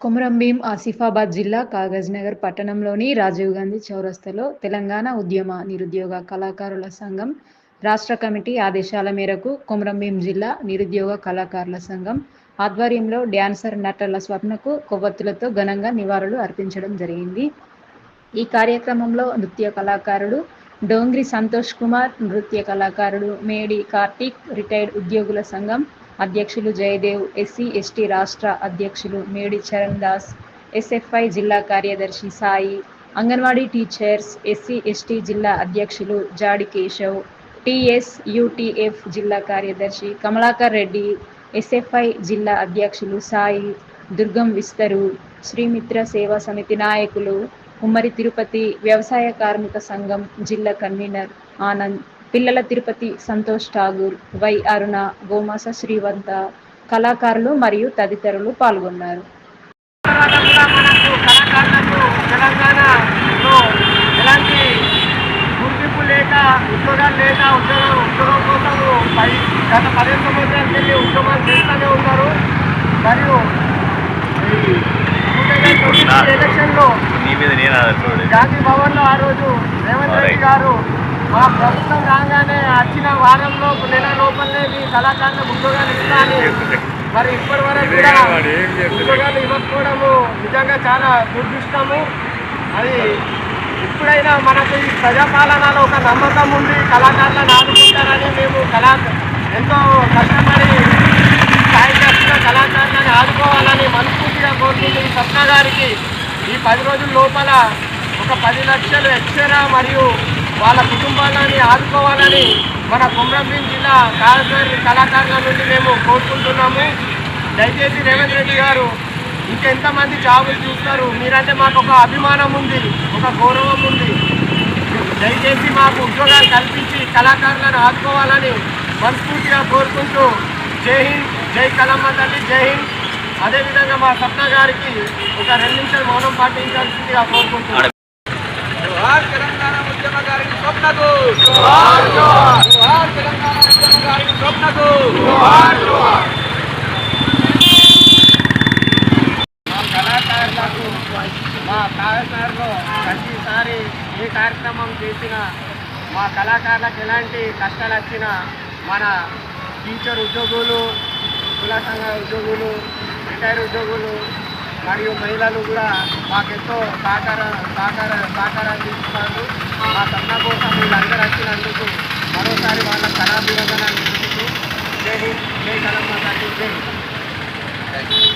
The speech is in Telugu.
కొమరంభీం ఆసిఫాబాద్ జిల్లా కాగజ్నగర్ పట్టణంలోని రాజీవ్ గాంధీ చౌరస్తలో తెలంగాణ ఉద్యమ నిరుద్యోగ కళాకారుల సంఘం రాష్ట్ర కమిటీ ఆదేశాల మేరకు కొమరంభీం జిల్లా నిరుద్యోగ కళాకారుల సంఘం ఆధ్వర్యంలో డ్యాన్సర్ నటల స్వప్నకు కొవ్వొత్తులతో ఘనంగా నివాళులు అర్పించడం జరిగింది. ఈ కార్యక్రమంలో నృత్య కళాకారుడు డోంగ్రి సంతోష్ కుమార్ నృత్య కళాకారుడు మేడి కార్తీక్ రిటైర్డ్ ఉద్యోగుల సంఘం అధ్యక్షులు జయదేవ్ ఎస్సీ ఎస్టీ రాష్ట్ర అధ్యక్షులు మేడి చరణ్ దాస్ ఎస్ఎఫ్ఐ జిల్లా కార్యదర్శి Sai Anganwadi teachers SC ST జిల్లా అధ్యక్షులు జాడి కేశవ్ టిఎస్ యూటీఎఫ్ జిల్లా కార్యదర్శి కమలాకర్ రెడ్డి ఎస్ఎఫ్ఐ జిల్లా అధ్యక్షులు సాయి దుర్గం విస్తరు శ్రీమిత్ర సేవా సమితి నాయకులు ఉమ్మడి తిరుపతి వ్యవసాయ కార్మిక సంఘం జిల్లా కన్వీనర్ ఆనంద్. పిల్లల తిరుపతి సంతోష్ ఠాగూర్ వై అరుణ గోమాస శ్రీవంత కళాకారులు మరియు తదితరులు పాల్గొన్నారు. మనకు కళాకారులకు తెలంగాణలో ఎలాంటి గుర్తింపు లేక ఉద్యోగాలు లేక ఉద్యోగం ఉద్యోగం కోసము పది గత పదిహేను సంవత్సరాల వెళ్ళి ఉద్యోగాలు చేస్తూనే ఉన్నారు. మరియు ఎలక్షన్లో గాంధీ భవన్లో ఆ రోజు రేవంత్ రెడ్డి గారు మా ప్రభుత్వం రాగానే వచ్చిన వారంలో నెల లోపలనే మీ కళాకారులకు ఉద్యోగాలు ఇస్తా అని మరి ఇప్పటి వరకు కూడా ఉద్యోగాలు ఇవ్వకపోవడము నిజంగా చాలా దుర్దృష్టము. అది ఇప్పుడైనా మనకు ఈ ప్రజాపాలనలో ఒక నమ్మకం ఉంది కళాకారులను ఆదుకుంటారని మేము కళా ఎంతో కష్టపడి స్థాయికి వచ్చిన కళాకారులను ఆదుకోవాలని మనస్ఫూర్తిగా కోరుకుంటూ ఈ సప్న గారికి ఈ పది రోజుల లోపల ఒక పది లక్షలు ఎక్స్ట్రా మరియు వాళ్ళ కుటుంబాలని ఆదుకోవాలని మన కుమ్రంభీం జిల్లా కాశ్మీర్ కళాకారుల నుండి మేము కోరుకుంటున్నాము. దయచేసి రేవంత్ రెడ్డి గారు ఇంకెంతమంది జాబులు చూస్తారు? మీరంటే మాకు ఒక అభిమానం ఉంది ఒక గౌరవం ఉంది. దయచేసి మాకు ఉద్యోగాలు కల్పించి కళాకారులను ఆదుకోవాలని మనస్ఫూర్తిగా కోరుకుంటూ జై హింద్ జై కలమ్మ తల్లి జై హింద్. అదేవిధంగా మా సప్న గారికి ఒక రెండు నిమిషాలు మౌనం పాటించాల్సిందిగా కోరుకుంటున్నాను జోహార్ తెలంగాణ ఉద్యమ గారికి స్వప్నకు జోహార్ జోహార్ జోహార్ తెలంగాణ ఉద్యమ గారికి స్వప్నకు జోహార్ జోహార్ మా కళాకారులకు మా కాళాకారులో ప్రతిసారి ఏ కార్యక్రమం చేసినా మా కళాకారులకు ఎలాంటి కష్టాలు వచ్చినా మన టీచర్ ఉద్యోగులు కుల సంఘ ఉద్యోగులు రిటైర్ ఉద్యోగులు మరియు మహిళలు కూడా మాకెంతో సహకార సహకార సహకారాన్ని ఇస్తున్నారు. మా సన్న కోసం వీళ్ళందరూ వచ్చినందుకు మరోసారి వాళ్ళ కళాభివందనాన్ని తెలుపుతూ జై హింద్ జై కలమ్మ తల్లి జై హింద్.